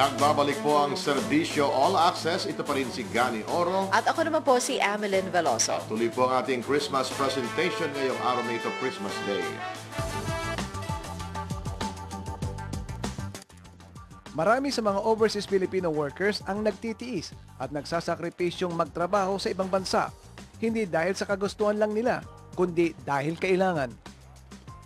Nagbabalik po ang serbisyo All Access. Ito pa rin si Gani Oro. At ako naman po si Amelin Veloso. Tuloy po ang ating Christmas presentation ngayong araw na ito, Christmas Day. Marami sa mga overseas Filipino workers ang nagtitiis at nagsasakripisyong magtrabaho sa ibang bansa. Hindi dahil sa kagustuhan lang nila, kundi dahil kailangan.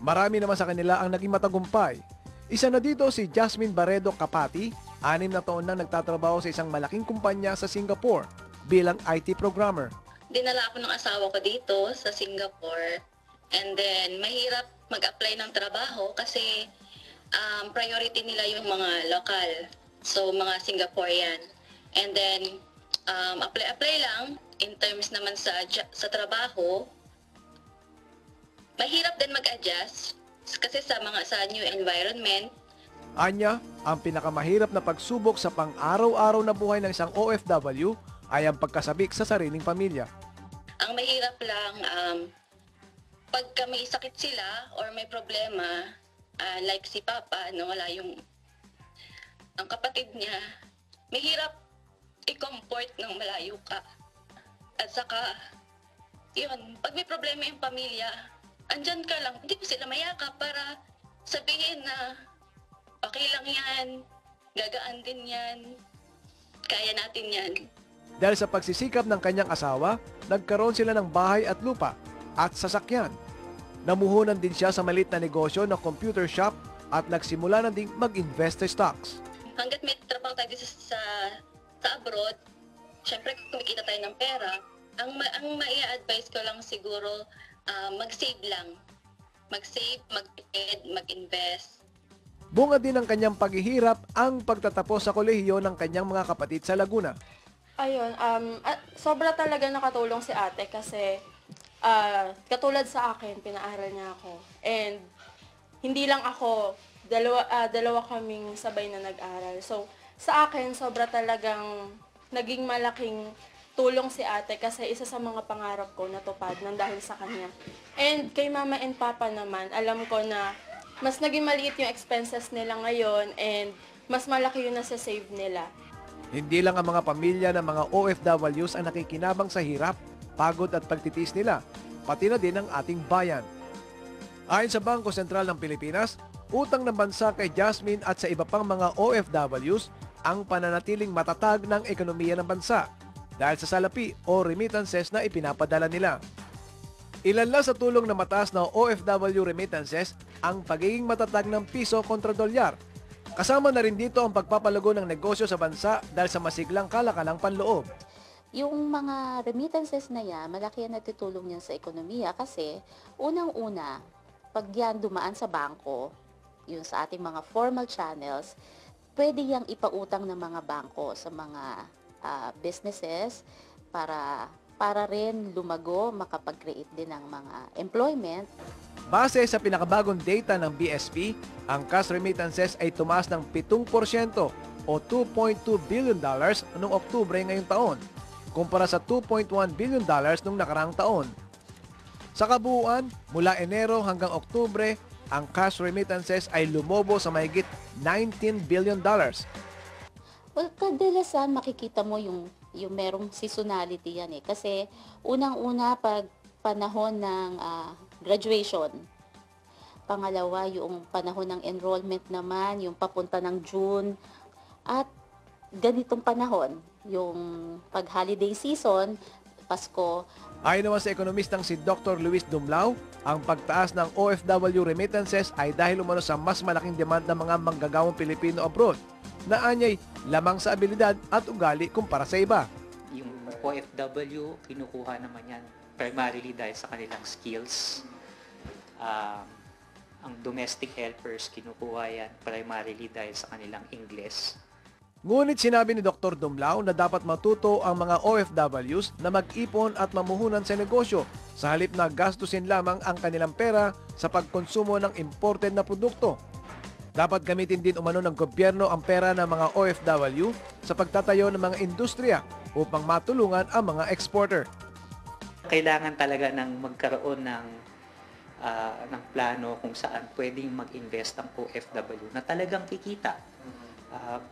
Marami naman sa kanila ang naging matagumpay. Isa na dito si Jasmine Baredo Kapati, anim na taon na nagtatrabaho sa isang malaking kumpanya sa Singapore bilang IT programmer. dinala ako ng asawa ko dito sa Singapore. And then, mahirap mag-apply ng trabaho kasi um, priority nila yung mga local. So, mga Singaporean. And then, um, apply-apply lang in terms naman sa, sa trabaho. Mahirap din mag-adjust kasi sa mga sa new environment, Anya, ang pinakamahirap na pagsubok sa pang-araw-araw na buhay ng isang OFW ay ang pagkasabik sa sariling pamilya. Ang mahirap lang, um, pagka may sakit sila or may problema, ah, like si Papa, no, wala yung, ang kapatid niya, mahirap i-comfort ng malayo ka. At saka, yun, pag may problema yung pamilya, andyan ka lang, hindi ko sila mayakap para sabihin na, okay lang yan, gagaan din yan, kaya natin yan. Dahil sa pagsisikap ng kanyang asawa, nagkaroon sila ng bahay at lupa at sasakyan. Namuhunan din siya sa malit na negosyo ng computer shop at nagsimula na ding mag-invest sa stocks. hanggat may trabaho tayo dito sa, sa abroad, syempre kumikita tayo ng pera, ang, ang mai-advise ko lang siguro, ah, mag-save lang. Mag-save, mag-trade, mag-invest. Bunga din ng kanyang paghihirap ang pagtatapos sa kolehiyo ng kanyang mga kapatid sa Laguna. Ayun, um, at sobra talaga nakatulong si ate kasi ah, katulad sa akin, pinaaral niya ako. And hindi lang ako, dalawa, ah, dalawa kaming sabay na nag-aral. So, sa akin, sobra talagang naging malaking tulong si ate kasi isa sa mga pangarap ko natupad ng dahil sa kanya. And kay mama and papa naman, alam ko na mas naging maliit yung expenses nila ngayon and mas malaki yung nasa save nila. Hindi lang ang mga pamilya ng mga OFWs ang nakikinabang sa hirap, pagod at pagtitiis nila, pati na din ang ating bayan. Ayon sa Bangko Sentral ng Pilipinas, utang ng bansa kay Jasmine at sa iba pang mga OFWs ang pananatiling matatag ng ekonomiya ng bansa dahil sa salapi o remittances na ipinapadala nila. Ilan lang sa tulong na mataas na OFW remittances ang pagiging matatag ng piso kontra dolyar. Kasama na rin dito ang pagpapalago ng negosyo sa bansa dahil sa masiglang kalakalang panloob. Yung mga remittances na yan, malaki ang natutulong yan sa ekonomiya kasi unang-una, pag yan dumaan sa bangko, yun sa ating mga formal channels, pwede yang ipautang ng mga bangko sa mga ah, businesses para para rin lumago, makapag-create din ng mga employment Base sa pinakabagong data ng BSP, ang cash remittances ay tumaas ng 7% o 2.2 billion dollars noong Oktubre ngayong taon, kumpara sa 2.1 billion dollars noong nakaraang taon. Sa kabuuan, mula Enero hanggang Oktubre, ang cash remittances ay lumobo sa mahigit 19 billion dollars. Well, kadalasan makikita mo yung yung merong seasonality yan eh. Kasi unang-una pag panahon ng ah, graduation. Pangalawa, yung panahon ng enrollment naman, yung papunta ng June. At ganitong panahon, yung pag-holiday season, Pasko, Ayon naman sa ekonomistang si Dr. Luis Dumlao, ang pagtaas ng OFW remittances ay dahil umano sa mas malaking demand ng mga manggagawang Pilipino abroad na anyay lamang sa abilidad at ugali kumpara sa iba. yung OFW, kinukuha naman yan primarily dahil sa kanilang skills. Um, ang domestic helpers, kinukuha yan primarily dahil sa kanilang English. Ngunit sinabi ni Dr. Dumlao na dapat matuto ang mga OFWs na mag-ipon at mamuhunan sa negosyo sa halip na gastusin lamang ang kanilang pera sa pagkonsumo ng imported na produkto. Dapat gamitin din umano ng gobyerno ang pera ng mga OFW sa pagtatayo ng mga industriya upang matulungan ang mga exporter. Kailangan talaga ng magkaroon ng ah, ng plano kung saan pwedeng mag-invest ang OFW na talagang kikita. Ah,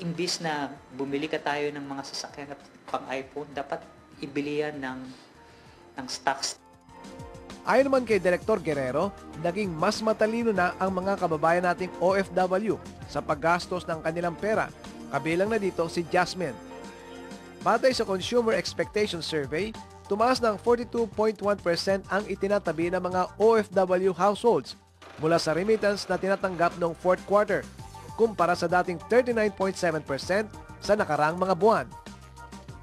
imbis na bumili ka tayo ng mga sasakyan at pang iPhone, dapat ibili yan ng, ng stocks Ayon naman kay Director Guerrero, naging mas matalino na ang mga kababayan nating OFW sa paggastos ng kanilang pera. Kabilang na dito si Jasmine. Batay sa Consumer Expectation Survey, tumaas ng 42.1% ang itinatabi ng mga OFW households mula sa remittance na tinatanggap noong fourth quarter kumpara sa dating 39.7% sa nakaraang mga buwan.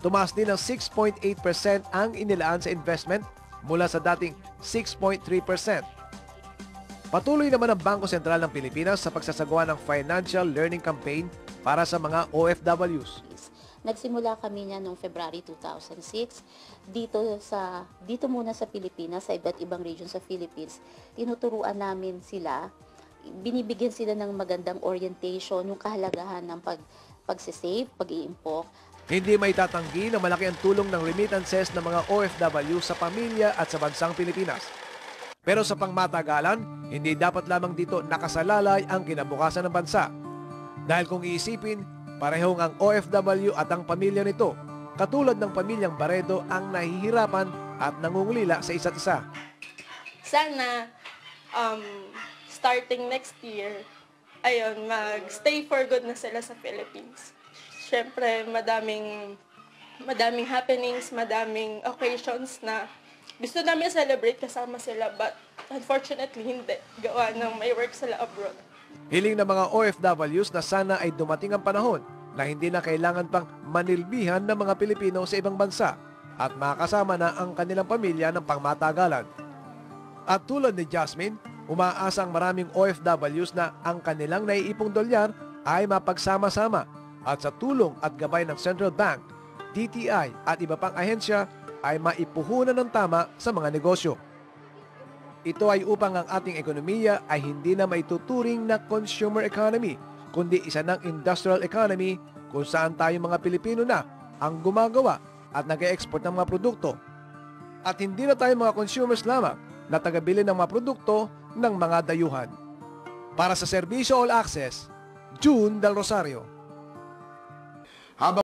Tumaas din ng 6.8% ang inilaan sa investment mula sa dating 6.3%. Patuloy naman ang Bangko Sentral ng Pilipinas sa pagsasagawa ng Financial Learning Campaign para sa mga OFWs. Nagsimula kami niya noong February 2006 dito sa dito muna sa Pilipinas sa iba't ibang region sa Philippines. Tinuturuan namin sila, binibigyan sila ng magandang orientation, yung kahalagahan ng pag pagsisave, pag-iimpok, Hindi may tatanggi na malaki ang tulong ng remittances ng mga OFW sa pamilya at sa bansang Pilipinas. Pero sa pangmatagalan, hindi dapat lamang dito nakasalalay ang kinabukasan ng bansa. Dahil kung iisipin, parehong ang OFW at ang pamilya nito, katulad ng pamilyang Baredo ang nahihirapan at nangungulila sa isa't isa. Sana, um, starting next year, ayun, mag-stay for good na sila sa Philippines. Siyempre, madaming, madaming happenings, madaming occasions na gusto namin celebrate kasama sila, but unfortunately, hindi. Gawa ng may work sila abroad. Hiling ng mga OFWs na sana ay dumating ang panahon na hindi na kailangan pang manilbihan ng mga Pilipino sa ibang bansa at makasama na ang kanilang pamilya ng pangmatagalan. At tulad ni Jasmine, umaasa ang maraming OFWs na ang kanilang naiipong dolyar ay mapagsama-sama at sa tulong at gabay ng Central Bank, DTI at iba pang ahensya ay maipuhunan ng tama sa mga negosyo. Ito ay upang ang ating ekonomiya ay hindi na maituturing na consumer economy, kundi isa ng industrial economy kung saan tayo mga Pilipino na ang gumagawa at nag-export ng mga produkto. At hindi na tayo mga consumers lamang na tagabili ng mga produkto ng mga dayuhan. Para sa Serbisyo All Access, June Del Rosario.